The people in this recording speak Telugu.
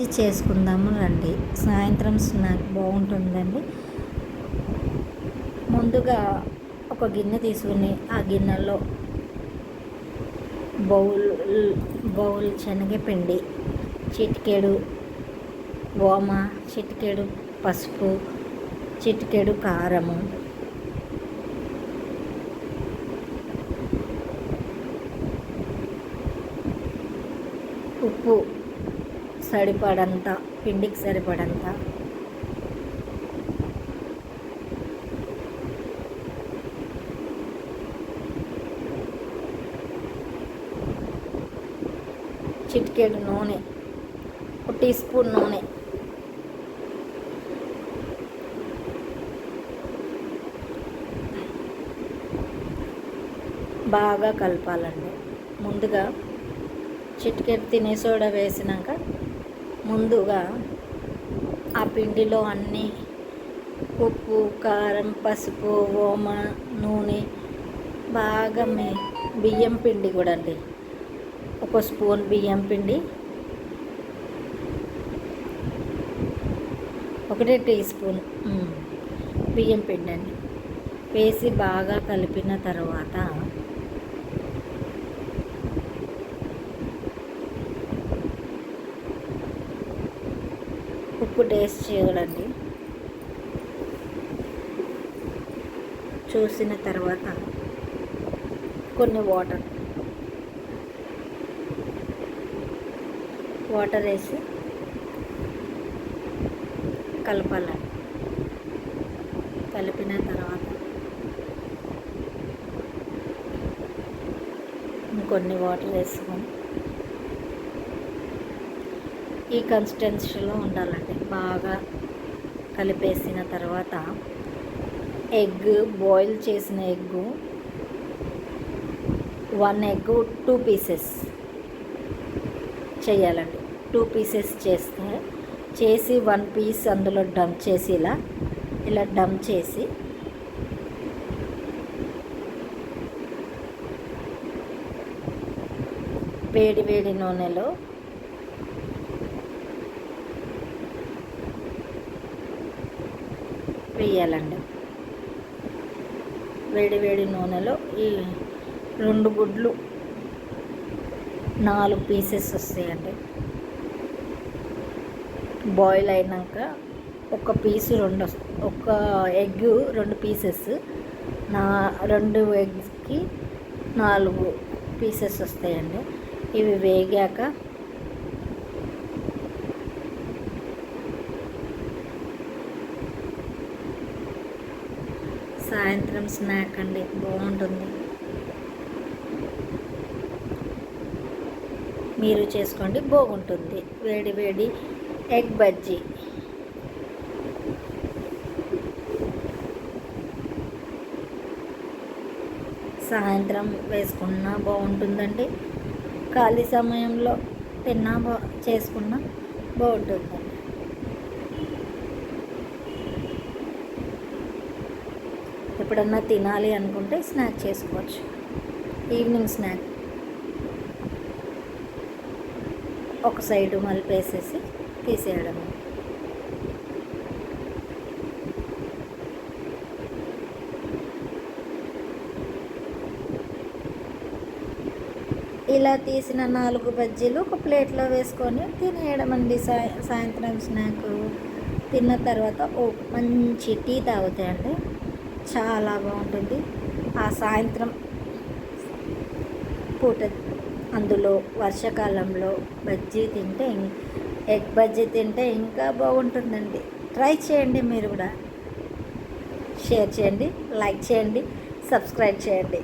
చేసుకుందాము రండి. సాయంత్రం స్నాక్ బాగుంటుందండి. ముందుగా ఒక గిన్నె తీసుకుని ఆ గిన్నెలో బౌల్ బౌల్ శనగపిండి చిటికెడు ఓమ చిటికెడు పసుపు చిటికెడు కారము. ఉప్పు సరిపడంత పిండికి సరిపడంత. చిటికెడు నూనె ఒక టీ స్పూన్ నూనె. బాగా కలపాలండి. ముందుగా చిటికెట్ తినే సోడా వేసినాక ముందుగా ఆ పిండిలో అన్నీ ఉప్పు కారం పసుపు ఓమ నూనె బాగా మే బియ్యం పిండి కూడా అండి. ఒక స్పూన్ బియ్యం పిండి ఒకటే టీ స్పూన్ బియ్యం పిండి అండి. వేసి బాగా కలిపిన తర్వాత ఉప్పు టేస్ట్ చూడండి చూసిన తర్వాత కొన్ని వాటర్ వాటర్ వేసి కలపాలండి కలిపిన తర్వాత ఇంకొన్ని వాటర్ వేసుకొని ఈ కన్సిస్టెన్సీలో ఉండాలండి. బాగా కలిపేసిన తర్వాత ఎగ్ బాయిల్ చేసిన egg one egg two pieces చేయాలండి. టూ పీసెస్ చేస్తే చేసి వన్ పీస్ అందులో డంప్ చేసి ఇలా ఇలా డంప్ చేసి వేడి వేడి నూనెలో వేయాలండి. వేడి వేడి నూనెలో ఈ రెండు గుడ్లు నాలుగు పీసెస్ వస్తాయండి. బాయిల్ అయినాక ఒక పీసు రెండు ఒక ఎగ్ రెండు పీసెస్ నా రెండు ఎగ్స్కి నాలుగు పీసెస్ వస్తాయండి. ఇవి వేగాక సాయంత్రం స్నాక్ అండి. బాగుంటుంది. మీరు చేసుకోండి బాగుంటుంది. వేడి వేడి ఎగ్ బజ్జీ. సాయంత్రం వేసుకున్నా బాగుంటుందండి. ఖాళీ సమయంలో తిన్నా బా చేసుకున్నా బాగుంటుందండి. ఎప్పుడన్నా తినాలి అనుకుంటే స్నాక్ చేసుకోవచ్చు. ఈవినింగ్ స్నాక్ ఒక సైడు మలిపేసేసి తీసేయడం ఇలా తీసిన నాలుగు బజ్జీలు ఒక ప్లేట్లో వేసుకొని తినేయడం అండి సాయ సాయంత్రం స్నాక్ తిన్న తర్వాత ఓ మంచి టీ తాగుతాయండి. చాలా బాగుంటుంది. ఆ సాయంత్రం పూట అందులో వర్షాకాలంలో బజ్జీ తింటే ఎగ్ బజ్జీ తింటే ఇంకా బాగుంటుందండి. ట్రై చేయండి మీరు కూడా. షేర్ చేయండి లైక్ చేయండి సబ్స్క్రైబ్ చేయండి.